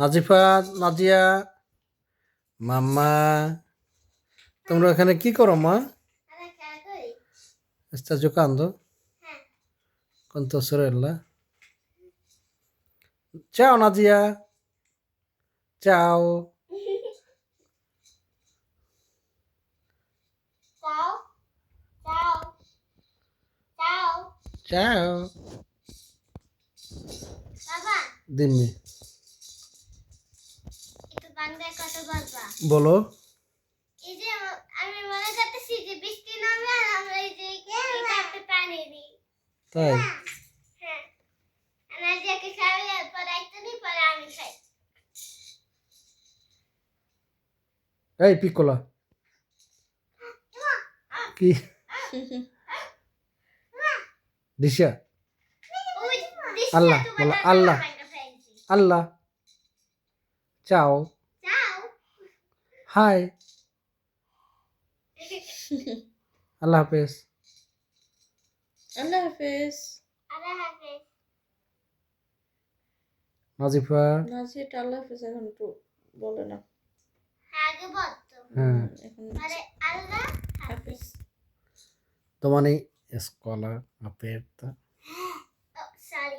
নাজিফা নাজিয়া মাম্মা তোমরা এখানে কি করো মা? আচ্ছা জোকান তো কোন তো সরে চাও নাজিয়া। চাও। চাও। দিন দিই। তাই? হ্যাঁ। এই পিকোলা কি? দিশা। আল্লাহ, বলো আল্লাহ। আল্লাহ। চাও। হাই। আল্লাহ হাফেজ। আল্লাহ হাফেজ। আল্লাহ হাফেজ। নাজিফা। নাজিটা আল্লাহ হাফেজ এখন একটু বলে না আগে বলতো হ্যাঁ। এখন আরে আল্লাহ হাফেজ। domani è scuola aperta sorry